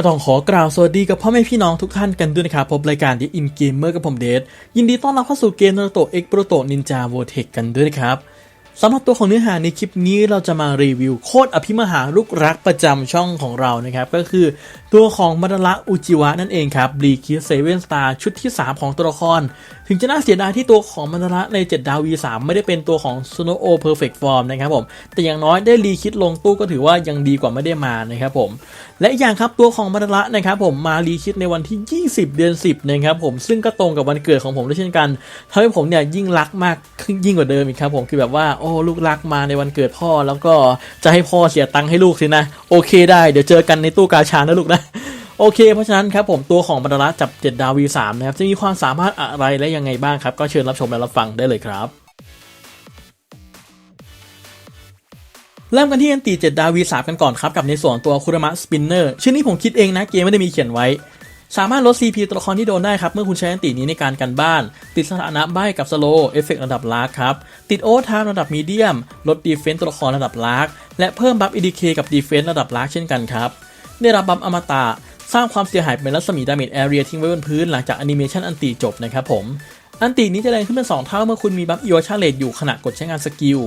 ก็ต้องขอกล่าวสวัสดีกับพ่อแม่พี่น้องทุกท่านกันด้วยนะครับพบรายการ The In Gamer กับผมเดชยินดีต้อนรับเข้าสู่เกมนารูโตะเอ็กโปรโตนินจาโวเทคกันด้วยนะครับสำหรับตัวของเนื้อหาในคลิปนี้เราจะมารีวิวโคตรอภิมหาลูกรักประจำช่องของเรานะครับ ก็คือตัวของมาดาระอุจิวะนั่นเองครับบลีคิเซเว่นสตาร์ชุดที่ 3 ของตัวละคร ถึงจะน่าเสียดายที่ตัวของมาดาระใน 7 ดาว V3 ไม่ได้เป็นตัวของ Snow O Perfect Form นะครับผมแต่อย่างน้อยได้รีคิดลงตู้ก็ถือว่ายังดีกว่าไม่ได้มานะครับผมและอย่างครับตัวของมาดาระนะครับผมมารีคิดในวันที่ 20 เดือน 10นะครับผมซึ่งก็ตรงกับวันเกิดของผมด้วยเช่นกันทำให้ผมเนี่ยยิ่งรักมากยิ่งกว่าเดิมอีกครับผมคือแบบว่าโอ้ลูกรักมาในวันเกิดพ่อแล้วก็จะให้พ่อเสียตังค์ให้ลูกสินะ โอเคได้เดี๋ยวเจอกันในตู้กาชานะลูกนะ โอเค เพราะฉะนั้นครับผมตัวของบรรดาจับ 7 ดาว V3 นะครับจะมีความสามารถอะไรและยังไงบ้างครับ ก็เชิญรับชมและรับฟังได้เลยครับเริ่มกันที่อันตี7ดาว V3 กันก่อนครับ กับในส่วนตัวคุรมะสปินเนอร์ชื่อนี้ผมคิดเองนะเกมไม่ได้มีเขียนไว้ สามารถลด CP ตัวละครที่โดนได้ครับ เมื่อคุณใช้อันตีนี้ในการกันบ้าน ติดสถานะใบกับสโลเอฟเฟกระดับลาร์ครับ ติดโอเวอร์ไทม์ระดับมีเดียม ลดดีเฟนต์ตัวละครระดับลาร์และเพิ่มบัฟอีดีเคกับดีเฟนต์ระดับลาร์เช่นกันครับได้รับบัฟอมตะ สร้างความเสียหายเป็นรัศมีดาเมจแอเรียทิ้งไว้บนพื้นหลังจากแอนิเมชันอันตีจบนะครับผม อันตีนี้จะแรงขึ้นเป็น 2 เท่าเมื่อคุณมีบัฟอีโอชาเลตอยู่ขณะกดใช้งานสกิล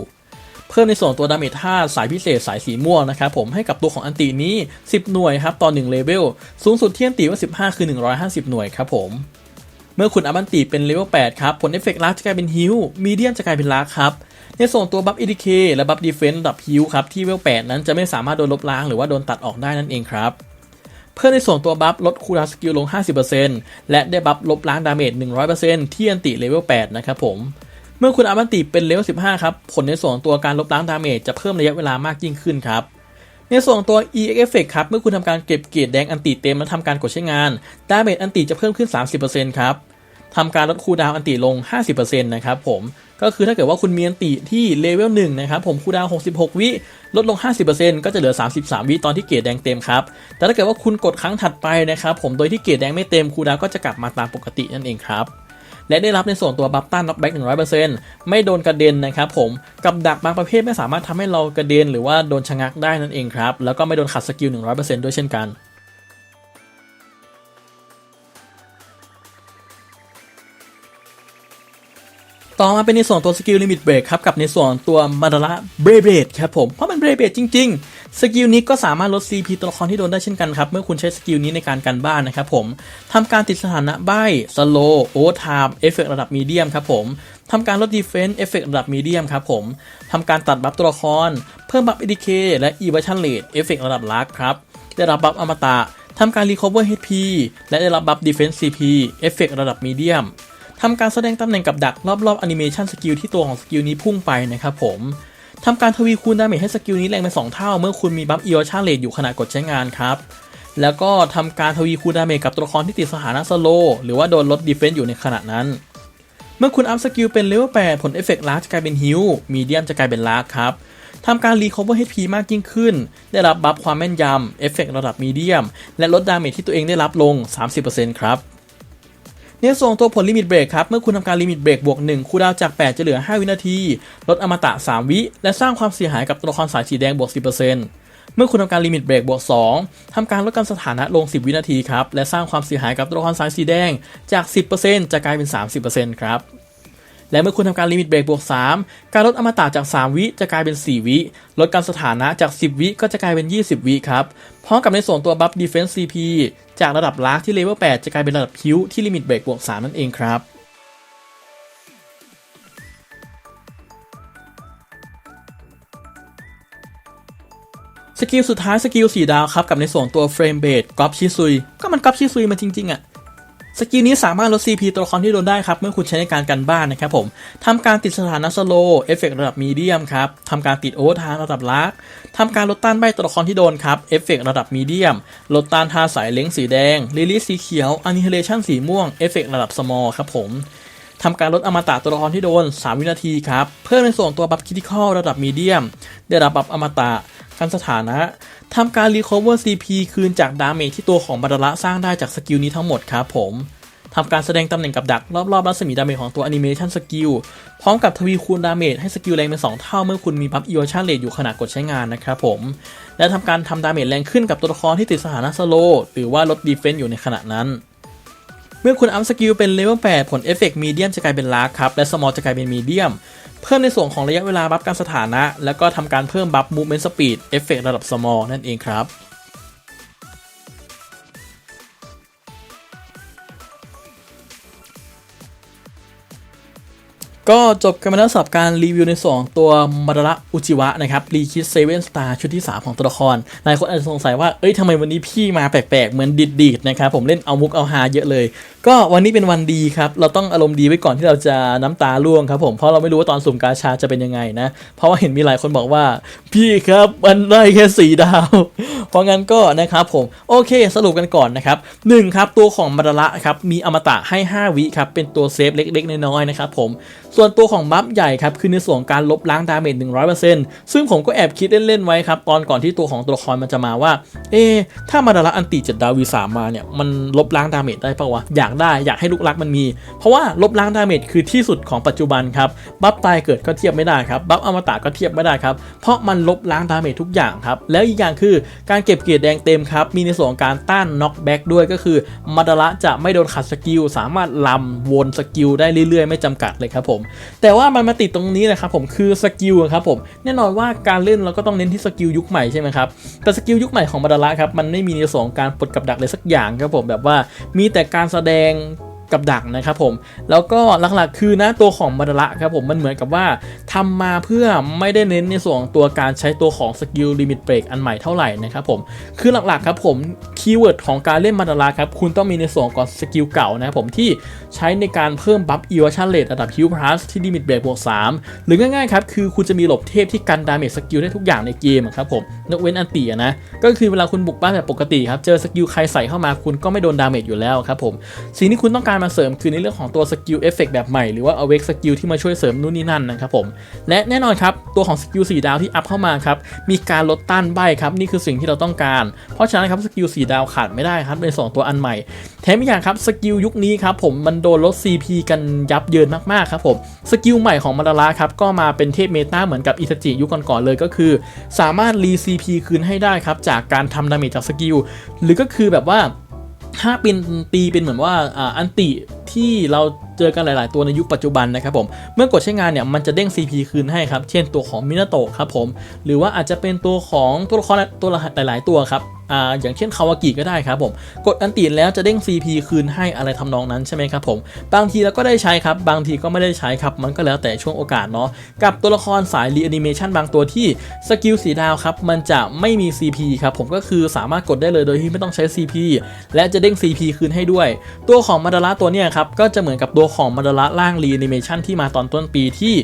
เพิ่มในส่วนตัวดาเมจท่าสายพิเศษสายสีม่วงนะครับผมให้กับตัวของอันตีนี้ 10 หน่วยครับต่อ1เลเวลสูงสุดที่อันตีว่า 15 คือ 150 หน่วยครับผมเมื่อคุณอัพอันตีเป็นเลเวล8ครับผลเอฟเฟกต์ลักจะกลายเป็นฮิลมีเดียมจะกลายเป็นลักครับในส่วนตัวบัฟอีดีเคและบัฟดีเฟนส์ระดับฮิลครับที่เลเวล8นั้นจะไม่สามารถโดนลบล้างหรือว่าโดนตัดออกได้นั่นเองครับ พิ่มในส่วนตัวบัฟลดคูลดาวสกิลลง 50%และได้บัฟลบล้างดาเมจ 100%ที่อันติเลเวล 8 นะครับผม เมื่อคุณอัพอันติเป็นเลเวล 15 ครับ ผลในส่วนตัวการลบล้างดาเมจจะเพิ่มระยะเวลามากยิ่งขึ้นครับ ในส่วนตัว EX Effect ครับ เมื่อคุณทำการเก็บเกียรดแดงอันติเต็มและทำการกดใช้งาน ดาเมจอันติจะเพิ่มขึ้น 30%ครับ ทำการลดคูดาวอันติลง 50%นะครับผมก็คือถ้าเกิดว่าคุณมีอันติที่เลเวล1นะครับผมคูดาว 66 วิ ลดลง 50%ก็จะเหลือ 33 วิตอนที่เกรดแดงเต็มครับ แต่ถ้าเกิดว่าคุณกดครั้งถัดไปนะครับผมโดยที่เกรดแดงไม่เต็มคูดาวก็จะกลับมาตามปกตินั่นเองครับและได้รับในส่วนตัวบัฟต้านน็อกแบ็ก100%ไม่โดนกระเด็นนะครับผมกับดักบางประเภทไม่สามารถทำให้เรากระเด็น หรือว่าโดนชะงักได้นั่นเองครับแล้วก็ไม่โดนขัดสกิล 100%ด้วยเช่นกัน ต่อมาเป็นในส่วนตัวสกิลลิมิตเบรกครับกับในส่วนตัวมาดาระเบรเบดครับผมเพราะมันเบรเบดจริงๆ สกิลนี้ก็สามารถลด CP ตัวละครที่โดนได้เช่นกันครับ เมื่อคุณใช้สกิลนี้ในการกันบ้านนะครับผมทำการติดสถานะใบสโลโอเวอร์ไทม์เอฟเฟกระดับมีเดียมครับผมทำการลดดีเฟนส์เอฟเฟกระดับมีเดียมครับผมทำการตัดบัฟตัวละคร เพิ่มบัฟเอดีเคและอีเวอร์ชันเลดเอฟเฟกระดับลักครับได้รับบัฟอมตะทำการรีคอเวอร์ HP และได้รับบัฟดีเฟนส์ CP เอฟเฟกระดับมีเดียม ทำการแสดงตำแหน่งกับดักรอบๆแอนิเมชันสกิลที่ตัวของสกิลนี้พุ่งไปนะครับผมทำการทวีคูณดาเมจให้สกิลนี้แรงเป็น2เท่า เมื่อคุณมีบัฟอีโอชาเลตอยู่ขณะกดใช้งานครับ แล้วก็ทำการทวีคูณดาเมจกับตัวละครที่ติดสถานะสโลหรือว่าโดนลดดีเฟนซ์อยู่ในขณะนั้น เมื่อคุณอัพสกิลเป็นเลเวล8ผลเอฟเฟกต์ลาร์จะกลายเป็นฮิลมีเดียมจะกลายเป็นลาร์ครับทำการรีคอเวอร์ HP มากยิ่งขึ้น ได้รับบัฟความแม่นยำเอฟเฟกต์ระดับมีเดียม และลดดาเมจที่ตัวเองได้รับลง 30%ครับ ในส่วนตัวผลลิมิตเบรกครับ เมื่อคุณทำการลิมิตเบรกบวก1คูดาวจาก 8 จะเหลือ 5 วินาที ลดอมตะ 3 วิ และสร้างความเสียหายกับตัวละครสายสีแดงบวก 10%เมื่อคุณทำการลิมิตเบรกบวก 2ทำการลดการสถานะลง 10 วินาทีครับ และสร้างความเสียหายกับตัวละครสายสีแดงจาก 10%จะกลายเป็น 30%ครับ และเมื่อคุณทำการลิมิตเบรกบวก 3 การลดอมตะจาก 3 วิจะกลายเป็น 4 วิ ลดการสถานะจาก 10 วิก็จะกลายเป็น 20 วิครับ พร้อมกับในส่วนตัวบัฟ Defense CP จากระดับลากที่เลเวล8จะกลายเป็นระดับคิวที่ลิมิตเบรกบวก3นั่นเองครับสกิลสุดท้ายสกิล4ดาวครับกับในส่วนตัวเฟรมเบดกรอบชิซุย ก็มันกรอบชิซุยมาจริงๆอะ สกิลนี้สามารถลด CP ตัวละครที่โดนได้ครับ เมื่อคุณใช้ในการกันบ้านนะครับผมทำการติดสถานะสโลเอฟเฟกระดับมีเดียมครับทำการติดโอเวอร์ทม์ระดับลาร์กทำการลดต้านใบตัวละครที่โดนครับเอฟเฟกระดับมีเดียม ลดต้านทาสายเล้งสีแดงลิลิสีเขียวอันนิเฮเลชันสีม่วงเอฟเฟกระดับสมอลครับผมทำการลดอมตะตัวละครที่โดน 3 วินาทีครับ เพิ่มในส่วนตัวบัฟคิติคอลระดับมีเดียม ได้รับบัฟอมตะการสถานะ ทำการรีคอเวอร์ CP คืนจากดาเมจที่ตัวของบาดาระสร้างได้จากสกิลนี้ทั้งหมดครับผมทำการแสดงตำแหน่งกับดัก รอบๆรัศมีดาเมจของตัวแอนิเมชันสกิลพร้อมกับทวีคูณดาเมจให้สกิลแรงเป็น 2 เท่าเมื่อคุณมีบัฟอีโวชั่นเลทอยู่ขณะกดใช้งานนะครับผม และทำการทำดาเมจแรงขึ้นกับตัวละครที่ติดสถานะสโลหรือว่าลดดีเฟนซ์อยู่ในขณะนั้น เมื่อคุณอัพสกิลเป็นเลเวล8ผลเอฟเฟกต์มีเดียมจะกลายเป็นลาร์ครับและสมอลจะกลายเป็นมีเดียม เพิ่มในส่วนของระยะเวลาบัฟการสถานะ แล้วก็ทำการเพิ่มบัฟมูเมนต์สปีดเอฟเฟกต์ระดับสมอลนั่นเองครับ ก็จบกันไปแล้วสำหรับการรีวิวในส่วนของตัวมาดาระอุจิวะนะครับรีคิดเซเว่นสตาร์ชุดที่ 3 ของตัวละครหลายคนอาจจะสงสัยว่า เอ้ยทำไมวันนี้พี่มาแปลกๆ เหมือนดีดๆนะครับ ผมเล่นเอามุกเอาฮาเยอะเลย ก็วันนี้เป็นวันดีครับ เราต้องอารมณ์ดีไว้ก่อนที่เราจะน้ำตาร่วงครับผม เพราะเราไม่รู้ว่าตอนสุ่มกาชาจะเป็นยังไงนะ เพราะว่าเห็นมีหลายคนบอกว่า พี่ครับมันได้แค่สีดาว เพราะงั้นก็นะครับผมโอเค สรุปกันก่อนนะครับหนึ่งครับตัวของมาดาระครับมีอมตะให้ 5 วิครับเป็นตัวเซฟเล็กๆน้อยๆนะครับผมส่วนตัวของบัฟใหญ่ครับคือในส่วนการลบล้างดาเมจ100%ซึ่งผมก็แอบคิดเล่นๆไว้ครับตอนก่อนที่ตัวของตัวละครมันจะมาว่า เอ๊ถ้ามาดาระอันติเจ็ดดาววีสามมาเนี่ยมันลบล้างดาเมจได้ปะวะอยากได้อยากให้ลูกรักมันมี เพราะว่าลบล้างดาเมจคือที่สุดของปัจจุบันครับบัฟตายเกิดก็เทียบไม่ได้ครับบัฟอมตะก็เทียบไม่ได้ครับเพราะมันลบล้างดาเมจทุกอย่างครับแล้วอีกอย่างคือการเก็บเกียรดแดงเต็มครับมีในส่วนการต้านน็อกแบ็กด้วยก็คือมาดาระจะไม่โดนขัดสกิลสามารถลำวนสกิลได้เรื่อยๆ ไม่จำกัดเลยครับผมแต่ว่ามันมาติดตรงนี้นะครับผมคือสกิลครับผมแน่นอนว่าการเล่นเราก็ต้องเน้นที่สกิลยุคใหม่ใช่ไหมครับแต่สกิลยุคใหม่ของมาดาระครับมันไม่มีในส่วนของการปลดกับดักเลยสักอย่างครับผมแบบว่ามีแต่การแสดงกับดักนะครับผม แล้วก็หลักๆคือนะตัวของมาดาระครับผมมันเหมือนกับว่าทำมาเพื่อไม่ได้เน้นในส่วนตัวการใช้ตัวของสกิลลิมิตเบรกอันใหม่เท่าไหร่นะครับผม คือหลักๆครับผม คีย์เวิร์ดของการเล่นมาดาระครับ คุณต้องมีในส่วนของสกิลเก่านะครับผมที่ใช้ในการเพิ่มบัฟอีวชั่นเลทระดับฮิวพลัสที่ลิมิตเบรกบวก3หรือง่ายๆครับ คือคุณจะมีหลบเทพที่กันดาเมจสกิลได้ทุกอย่างในเกมครับผมยกเว้นอันตีนะ ก็คือเวลาคุณบุกบ้านแบบปกติครับ เจอสกิลใครใส่เข้ามาคุณก็ไม่โดนดาเมจอยู่แล้วครับผมสิ่งที่คุณต้องการมาเสริมคือในเรื่องของตัวสกิลเอฟเฟกแบบใหม่หรือว่า awake สกิลที่มาช่วยเสริมนู่นนี่นั่นนะครับผมและแน่นอนครับตัวของสกิล4ดาวที่อัพเข้ามาครับมีการลดต้านใบครับนี่คือสิ่งที่เราต้องการ เพราะฉะนั้นครับสกิล4ดาวขาดไม่ได้ครับในสองตัวอันใหม่ แถมอีกอย่างครับสกิลยุคนี้ครับผมมันโดนลด CP กันยับเยินมากๆครับผมสกิลใหม่ของมาดาระครับก็มาเป็นเทพเมตาเหมือนกับอิตาจิยุคก่อนๆเลยก็คือ สามารถรี CP คืนให้ได้ครับจากการทำดาเมจจากสกิลหรือก็คือแบบว่าถ้าเป็นตีเป็นเหมือนว่าอันติที่เราเจอกันหลาย ๆ ตัวในยุคปัจจุบันนะครับผมเมื่อกดใช้งานเนี่ยมันจะเด้ง CP คืนให้ครับเช่นตัวของมินาโตะครับผมหรือว่าอาจจะเป็นตัวของตัวละครตัวละหลาย ๆ ตัวครับอย่างเช่นคาวากิก็ได้ครับผม กดอันติแล้วจะเด้ง CP คืนให้อะไรทำนองนั้นใช่ไหมครับผม บางทีเราก็ได้ใช้ครับ บางทีก็ไม่ได้ใช้ครับ มันก็แล้วแต่ช่วงโอกาสเนาะ กับตัวละครสายรีแอนิเมชันบางตัวที่สกิลสีดาวครับ มันจะไม่มี CP ครับผมก็คือสามารถกดได้เลยโดยที่ไม่ต้องใช้ CP และจะเด้ง CP คืนให้ด้วย ตัวของมาดาระตัวเนี้ยครับ ก็จะเหมือนกับตัวของมาดาระล่างรีแอนิเมชันที่มาตอนต้นปีที่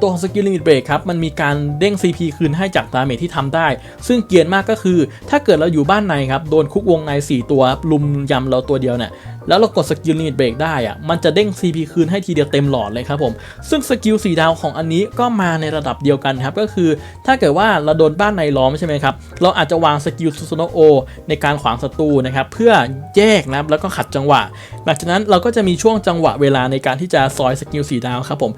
ตัวของสกิลลิมิตเบรกครับมันมีการเด้ง CP คืนให้จากดาเมจที่ทำได้ ซึ่งเกียนมากก็คือ ถ้าเกิดเราอยู่บ้านในครับโดนคุกวงใน 4 ตัวลุมยำเราตัวเดียวเนี่ยแล้วเรากดสกิลลิมิตเบรกได้อะมันจะเด้ง CP คืนให้ทีเดียวเต็มหลอดเลยครับผม ซึ่งสกิลสีดาวของอันนี้ก็มาในระดับเดียวกันครับ ก็คือถ้าเกิดว่าเราโดนบ้านในล้อมใช่ไหมครับ เราอาจจะวางสกิลซูโนโอในการขวางศัตรูนะครับ เพื่อแยกนะแล้วก็ขัดจังหวะ หลังจากนั้นเราก็จะมีช่วงจังหวะเวลาในการที่จะซอยสกิลสีดาวครับผม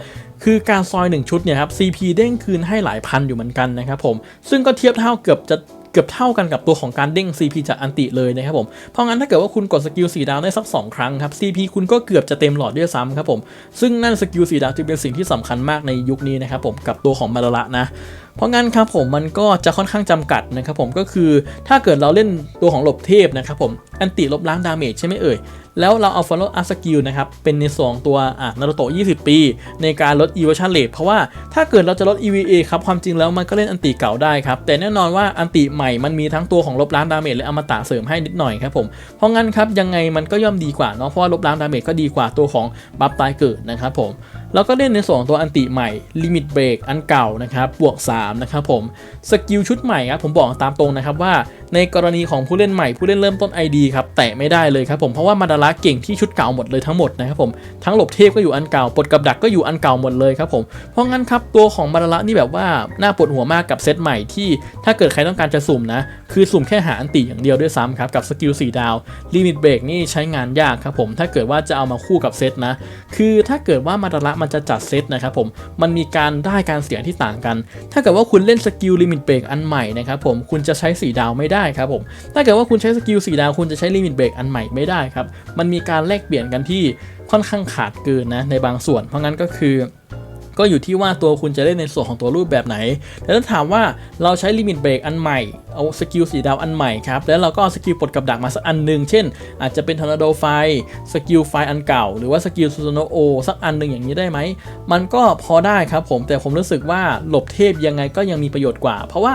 คือการซอย 1 ชุดเนี่ยครับ CP เด้งคืนให้หลายพันอยู่เหมือนกันนะครับผม ซึ่งก็เทียบเท่าเกือบจะเกือบเท่ากันกับตัวของการเด้ง CP จากอันติเลยนะครับผม เพราะงั้นถ้าเกิดว่าคุณกดสกิลสีดาวได้สัก 2 ครั้งครับ CP คุณก็เกือบจะเต็มหลอดด้วยซ้ำครับผม ซึ่งนั่นสกิลสีดาวจึงเป็นสิ่งที่สำคัญมากในยุคนี้นะครับผมกับตัวของมาระนะ เพราะงั้นครับผมมันก็จะค่อนข้างจำกัดนะครับผมก็คือถ้าเกิดเราเล่นตัวของหลบเทพนะครับผมอันติลบล้างดาเมจใช่ไหมเอ่ย แล้วเราเอา follow up skill นะครับ เป็นในส่วนของตัวอะนารูโตะ20 ปี ในการลด evasion rate เพราะว่าถ้าเกิดเราจะลด EVA ครับความจริงแล้วมันก็เล่นอันติเก่าได้ครับ แต่แน่นอนว่าอันติใหม่มันมีทั้งตัวของลบล้างดาเมจและอมตะเสริมให้นิดหน่อยครับผม เพราะงั้นครับยังไงมันก็ย่อมดีกว่าเนาะเพราะว่าลบล้างดาเมจก็ดีกว่าตัวของบัฟตายเกิดนะครับผม แล้วก็เล่นในส่วนของตัวอันติใหม่ลิมิตเบรกอันเก่านะครับบวก3นะครับผมสกิลชุดใหม่ครับผมบอกตามตรงนะครับว่า ในกรณีของผู้เล่นใหม่ผู้เล่นเริ่มต้น ID ครับแตะไม่ได้เลยครับผมเพราะว่ามาดาระเก่งที่ชุดเก่าหมดเลยทั้งหมดนะครับผมทั้งหลบเทพก็อยู่อันเก่าปลดกับดักก็อยู่อันเก่าหมดเลยครับผมเพราะงั้นครับตัวของมาดาระนี่แบบว่าน่าปวดหัวมากกับเซตใหม่ที่ถ้าเกิดใครต้องการจะสุ่มนะคือสุ่มแค่หาอันติอย่างเดียวด้วยซ้ำครับกับสกิล4ดาวลิมิตเบรกนี่ใช้งานยากครับผมถ้าเกิดว่าจะเอามาคู่กับเซตนะคือถ้าเกิดว่ามาดาระมันจะจัดเซตนะครับผมมันมีการได้การเสียที่ต่างกัน ถ้าเกิดว่าคุณเล่นสกิลลิมิตเบรกอันใหม่นะครับผมคุณจะใช้4ดาวไม่ได้ได้ครับผม ถ้าเกิดว่าคุณใช้สกิล4ดาวคุณจะใช้ลิมิตเบรกอันใหม่ไม่ได้ครับ มันมีการแลกเปลี่ยนกันที่ค่อนข้างขาดเกินนะในบางส่วน เพราะงั้นก็คือก็อยู่ที่ว่าตัวคุณจะเล่นในส่วนของตัวรูปแบบไหน แต่ถ้าถามว่าเราใช้ลิมิตเบรกอันใหม่ เอาสกิลสีดาวอันใหม่ครับ แล้วเราก็เอาสกิลปลดกับดักมาสักอันหนึ่งเช่น อาจจะเป็นทอร์นาโดไฟ สกิลไฟอันเก่า หรือว่าสกิลซูโนโอสักอันหนึ่งอย่างนี้ได้ไหม มันก็พอได้ครับผม แต่ผมรู้สึกว่าหลบเทพยังไงก็ยังมีประโยชน์กว่า เพราะว่า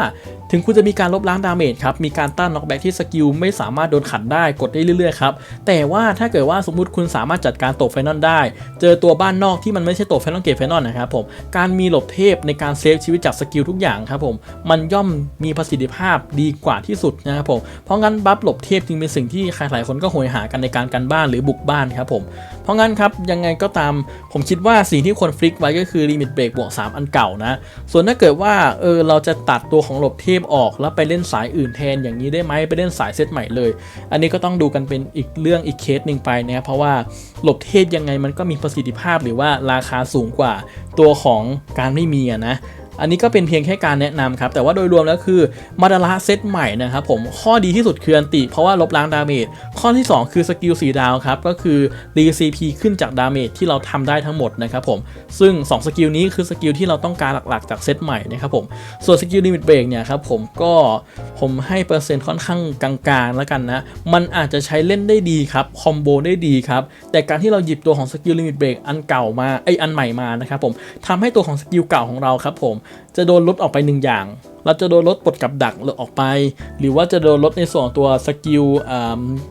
ถึงคุณจะมีการลบล้างดาเมจครับ มีการต้านน็อกแบ็กที่สกิลไม่สามารถโดนขัดได้กดได้เรื่อยๆครับ แต่ว่าถ้าเกิดว่าสมมุติคุณสามารถจัดการตกไฟนอลได้ เจอตัวบ้านนอกที่มันไม่ใช่ตกไฟนอลเกตไฟนอลนะครับผม การมีหลบเทพในการเซฟชีวิตจากสกิลทุกอย่างครับผม มันย่อมมีประสิทธิภาพดีกว่าที่สุดนะครับผม เพราะงั้นบัฟหลบเทพจึงเป็นสิ่งที่ใครหลายคนก็โหยหากันในการกันบ้านหรือบุกบ้านครับผม เพราะงั้นครับยังไงก็ตามผมคิดว่าสิ่งที่ควรฟลิกไว้ก็คือลิมิตเบรกบวก3 อันเก่านะ ส่วนถ้าเกิดว่าเออเราจะตัดตัวของหลบเทพออกแล้วไปเล่นสายอื่นแทนอย่างนี้ได้ไหมไปเล่นสายเซตใหม่เลย อันนี้ก็ต้องดูกันเป็นอีกเรื่องอีกเคสหนึ่งไปนะครับเพราะว่าหลบเทพยังไงมันก็มีประสิทธิภาพหรือว่าราคาสูงกว่าตัวของการไม่มีนะ อันนี้ก็เป็นเพียงแค่การแนะนำครับ แต่ว่าโดยรวมแล้วคือมาดาระเซตใหม่นะครับผมข้อดีที่สุดคืออันติ เพราะว่าลบล้างดาเมจข้อที่ 2 คือสกิลสีดาวครับ ก็คือรีซีพีขึ้นจากดาเมจที่เราทำได้ทั้งหมดนะครับผมซึ่ง 2 สกิลนี้คือสกิลที่เราต้องการหลักๆ จากเซตใหม่นะครับผมส่วนสกิลลิมิตเบรกเนี่ยครับผมก็ผมให้เปอร์เซ็นต์ค่อนข้างกลางๆแล้วกันนะ มันอาจจะใช้เล่นได้ดีครับคอมโบได้ดีครับแต่การที่เราหยิบตัวของสกิลลิมิตเบรกอันเก่ามาไออันใหม่มานะครับผมทำให้ตัวของสกิลเก่าของเราครับผม จะโดนลดออกไปหนึ่งอย่าง เราจะโดนลดปลดกับดักออกไป หรือว่าจะโดนลดในส่วนของตัวสกิล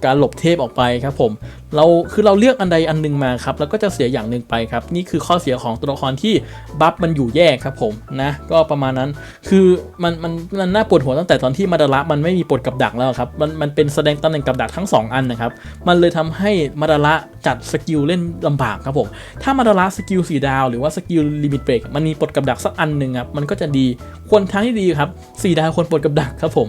การหลบเทพออกไปครับผมเราคือเราเลือกอันใดอันหนึงมาครับแล้วก็จะเสียอย่างหนึ่งไปครับ นี่คือข้อเสียของตัวละครที่บัฟมันอยู่แยกครับผมนะก็ประมาณนั้นคือมันมันมันน่าปวดหัวตั้งแต่ตอนที่มาดาระมันไม่มีปลดกับดักแล้วครับมันมันเป็นแสดงตำแหน่งกับดักทั้งสองอันนะครับมันเลยทำให้มาดาระจัดสกิลเล่นลำบากครับผมถ้ามาดาระสกิลสีดาว หรือว่าสกิลลิมิตเบรกมันมีปลดกับดักสักอันหนึ่งครับมันก็จะดีควรทางที่ดีครับสี่ดาวควรปลดกับดักครับผม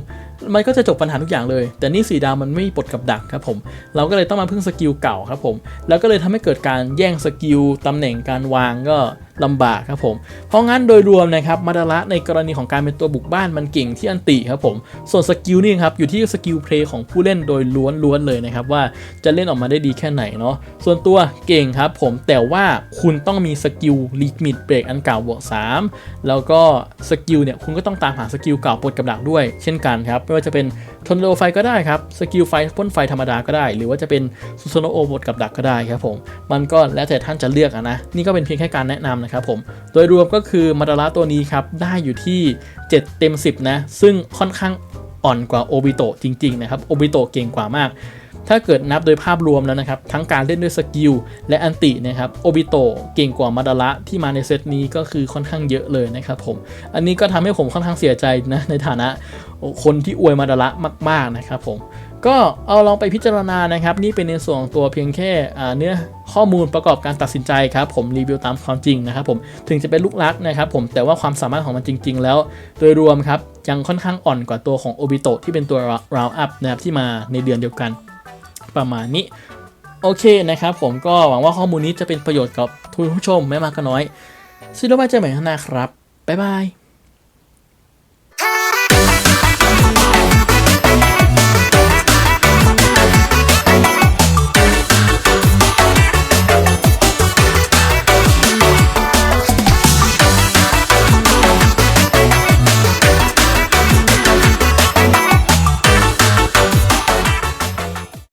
มันก็จะจบปัญหาทุกอย่างเลย แต่นี่สีดาวมันไม่ปลดกับดักครับผม เราก็เลยต้องมาพึ่งสกิลเก่าครับผม แล้วก็เลยทำให้เกิดการแย่งสกิลตำแหน่งการวางก็ลำบากครับผม เพราะงั้นโดยรวมนะครับมาดาระในกรณีของการเป็นตัวบุกบ้านมันเก่งที่อันติครับผม ส่วนสกิลนี่ครับอยู่ที่สกิลเพลย์ของผู้เล่นโดยล้วนๆเลยนะครับว่าจะเล่นออกมาได้ดีแค่ไหนเนาะ ส่วนตัวเก่งครับผมแต่ว่าคุณต้องมีสกิลลิมิตเบรกอันเก่าบวก3แล้วก็สกิลเนี่ยคุณก็ต้องตามหาสกิลเก่าปลดกับดักด้วย เช่นกันครับไม่ว่าจะเป็น ทนโดไฟก็ได้ครับ สกิลไฟพ่นไฟธรรมดาก็ได้ หรือว่าจะเป็นซูโซโนโอบดกับดักก็ได้ครับผม มันก็แล้วแต่ท่านจะเลือกอนะ นี่ก็เป็นเพียงแค่การแนะนำนะครับผม โดยรวมก็คือมาดาระตัวนี้ครับ ได้อยู่ที่ 7 เต็ม 10 นะ ซึ่งค่อนข้างอ่อนกว่าโอบิโตจริงๆนะครับ โอบิโตเก่งกว่ามาก ถ้าเกิดนับโดยภาพรวมแล้วนะครับ ทั้งการเล่นด้วยสกิลและอันตินะครับโอบิโตเก่งกว่ามาดาระที่มาในเซตนี้ก็คือค่อนข้างเยอะเลยนะครับผม อันนี้ก็ทำให้ผมค่อนข้างเสียใจนะในฐานะคนที่อวยมาดาระมาก ๆนะครับผมก็เอาลองไปพิจารณานะครับ นี่เป็นในส่วนตัวเพียงแค่เนื้อข้อมูลประกอบการตัดสินใจครับ ผมรีวิวตามความจริงนะครับผมถึงจะเป็นลูกรักนะครับ ผมแต่ว่าความสามารถของมันจริง ๆ แล้ว โดยรวมครับยังค่อนข้างอ่อนกว่าตัวของโอบิโตที่เป็นตัว round up นะครับที่มาในเดือนเดียวกัน ประมาณนี้ โอเคนะครับผมก็หวังว่าข้อมูลนี้จะเป็นประโยชน์กับทุกผู้ชมไม่มากก็น้อยซิโดบายเจอใหม่ข้างหน้าครับ บ๊ายบาย